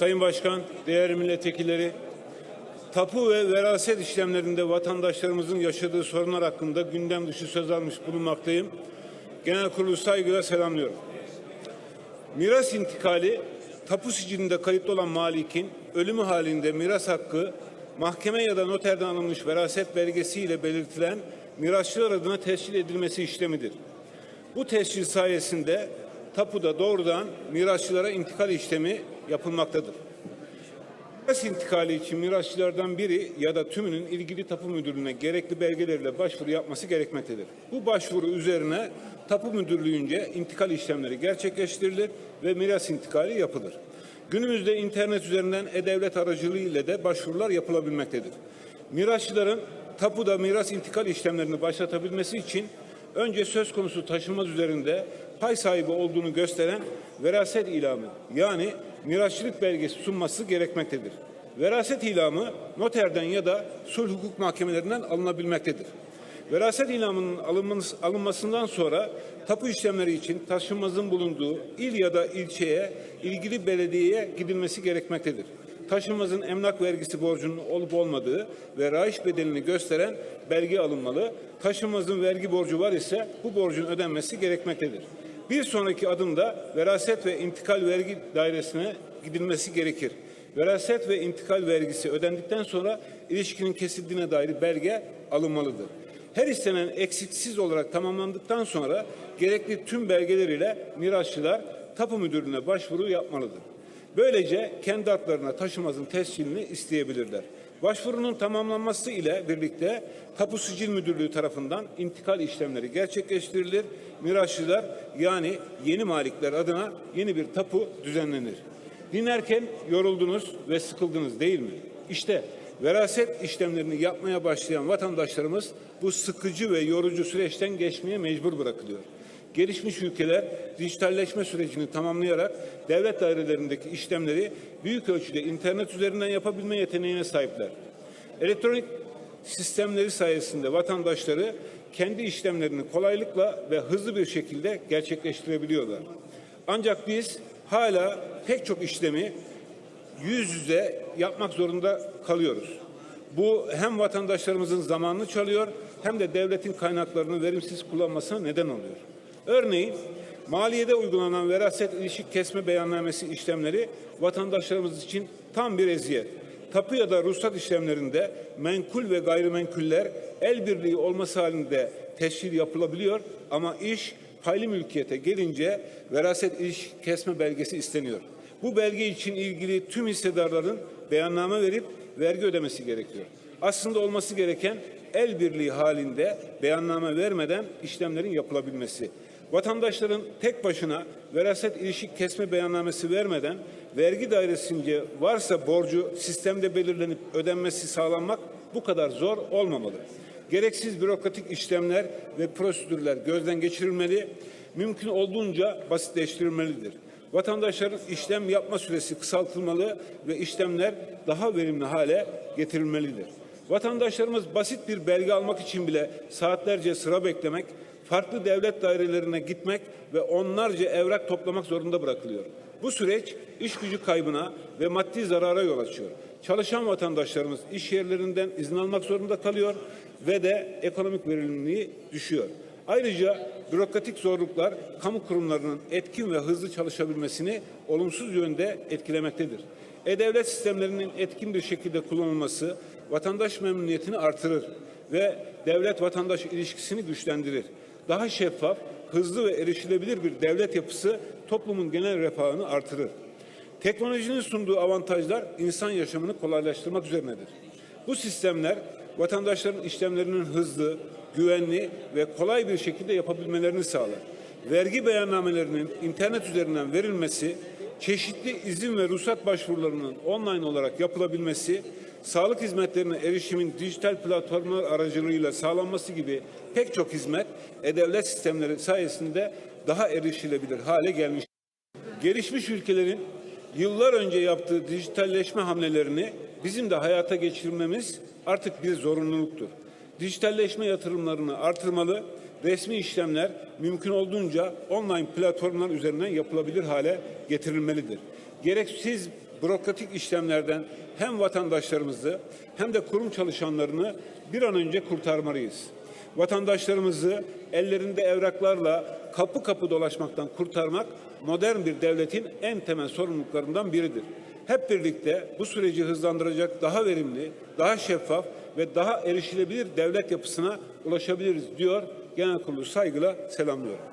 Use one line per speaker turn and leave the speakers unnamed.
Sayın Başkan, değerli milletvekilleri, tapu ve veraset işlemlerinde vatandaşlarımızın yaşadığı sorunlar hakkında gündem dışı söz almış bulunmaktayım. Genel kurulu saygıyla selamlıyorum. Miras intikali, tapu sicilinde kayıtlı olan malikin ölümü halinde miras hakkı mahkeme ya da noterden alınmış veraset belgesiyle belirtilen mirasçılar adına tescil edilmesi işlemidir. Bu tescil sayesinde tapuda doğrudan mirasçılara intikal işlemi yapılmaktadır. Miras intikali için mirasçılardan biri ya da tümünün ilgili tapu müdürlüğüne gerekli belgelerle başvuru yapması gerekmektedir. Bu başvuru üzerine tapu müdürlüğünce intikal işlemleri gerçekleştirilir ve miras intikali yapılır. Günümüzde internet üzerinden e-devlet aracılığı ile de başvurular yapılabilmektedir. Mirasçıların tapuda miras intikal işlemlerini başlatabilmesi için önce söz konusu taşınmaz üzerinde pay sahibi olduğunu gösteren veraset ilamı yani mirasçılık belgesi sunması gerekmektedir. Veraset ilamı noterden ya da sulh hukuk mahkemelerinden alınabilmektedir. Veraset ilamının alınması- alınmasından sonra tapu işlemleri için taşınmazın bulunduğu il ya da ilçeye ilgili belediyeye gidilmesi gerekmektedir. Taşınmazın emlak vergisi borcunun olup olmadığı ve rayiç bedelini gösteren belge alınmalı. Taşınmazın vergi borcu var ise bu borcun ödenmesi gerekmektedir. Bir sonraki adımda veraset ve intikal vergi dairesine gidilmesi gerekir. Veraset ve intikal vergisi ödendikten sonra ilişkinin kesildiğine dair belge alınmalıdır. Her istenen eksiksiz olarak tamamlandıktan sonra gerekli tüm belgeler ile mirasçılar tapu müdürlüğüne başvuru yapmalıdır. Böylece kendi haklarına taşımazın tescilini isteyebilirler. Başvurunun tamamlanması ile birlikte Tapu Sicil Müdürlüğü tarafından intikal işlemleri gerçekleştirilir. Mirasçılar yani yeni malikler adına yeni bir tapu düzenlenir. Dinlerken yoruldunuz ve sıkıldınız değil mi? İşte veraset işlemlerini yapmaya başlayan vatandaşlarımız bu sıkıcı ve yorucu süreçten geçmeye mecbur bırakılıyor. Gelişmiş ülkeler dijitalleşme sürecini tamamlayarak devlet dairelerindeki işlemleri büyük ölçüde internet üzerinden yapabilme yeteneğine sahipler. Elektronik sistemleri sayesinde vatandaşları kendi işlemlerini kolaylıkla ve hızlı bir şekilde gerçekleştirebiliyorlar. Ancak biz hala pek çok işlemi yüz yüze yapmak zorunda kalıyoruz. Bu hem vatandaşlarımızın zamanını çalıyor hem de devletin kaynaklarını verimsiz kullanmasına neden oluyor. Örneğin maliyede uygulanan veraset ilişik kesme beyannamesi işlemleri vatandaşlarımız için tam bir eziyet. Tapu ya da ruhsat işlemlerinde menkul ve gayrimenkuller el birliği olması halinde teşhir yapılabiliyor ama iş paylı mülkiyete gelince veraset ilişik kesme belgesi isteniyor. Bu belge için ilgili tüm hissedarların beyanname verip vergi ödemesi gerekiyor. Aslında olması gereken el birliği halinde beyanname vermeden işlemlerin yapılabilmesi. Vatandaşların tek başına veraset ilişik kesme beyannamesi vermeden vergi dairesince varsa borcu sistemde belirlenip ödenmesi sağlanmak bu kadar zor olmamalı. Gereksiz bürokratik işlemler ve prosedürler gözden geçirilmeli, mümkün olduğunca basitleştirilmelidir. Vatandaşların işlem yapma süresi kısaltılmalı ve işlemler daha verimli hale getirilmelidir. Vatandaşlarımız basit bir belge almak için bile saatlerce sıra beklemek, farklı devlet dairelerine gitmek ve onlarca evrak toplamak zorunda bırakılıyor. Bu süreç iş gücü kaybına ve maddi zarara yol açıyor. Çalışan vatandaşlarımız iş yerlerinden izin almak zorunda kalıyor ve de ekonomik verimliliği düşüyor. Ayrıca bürokratik zorluklar kamu kurumlarının etkin ve hızlı çalışabilmesini olumsuz yönde etkilemektedir. E-Devlet sistemlerinin etkin bir şekilde kullanılması vatandaş memnuniyetini artırır ve devlet vatandaş ilişkisini güçlendirir. Daha şeffaf, hızlı ve erişilebilir bir devlet yapısı toplumun genel refahını artırır. Teknolojinin sunduğu avantajlar insan yaşamını kolaylaştırmak üzerinedir. Bu sistemler vatandaşların işlemlerinin hızlı, güvenli ve kolay bir şekilde yapabilmelerini sağlar. Vergi beyannamelerinin internet üzerinden verilmesi, çeşitli izin ve ruhsat başvurularının online olarak yapılabilmesi, sağlık hizmetlerine erişimin dijital platformlar aracılığıyla sağlanması gibi pek çok hizmet e-devlet sistemleri sayesinde daha erişilebilir hale gelmiş. Gelişmiş ülkelerin yıllar önce yaptığı dijitalleşme hamlelerini bizim de hayata geçirmemiz artık bir zorunluluktur. Dijitalleşme yatırımlarını artırmalı, resmi işlemler mümkün olduğunca online platformlar üzerinden yapılabilir hale getirilmelidir. Gereksiz bürokratik işlemlerden hem vatandaşlarımızı hem de kurum çalışanlarını bir an önce kurtarmalıyız. Vatandaşlarımızı ellerinde evraklarla kapı kapı dolaşmaktan kurtarmak modern bir devletin en temel sorumluluklarından biridir. Hep birlikte bu süreci hızlandıracak daha verimli, daha şeffaf ve daha erişilebilir devlet yapısına ulaşabiliriz diyor. Genel kurulu saygıyla selamlıyorum.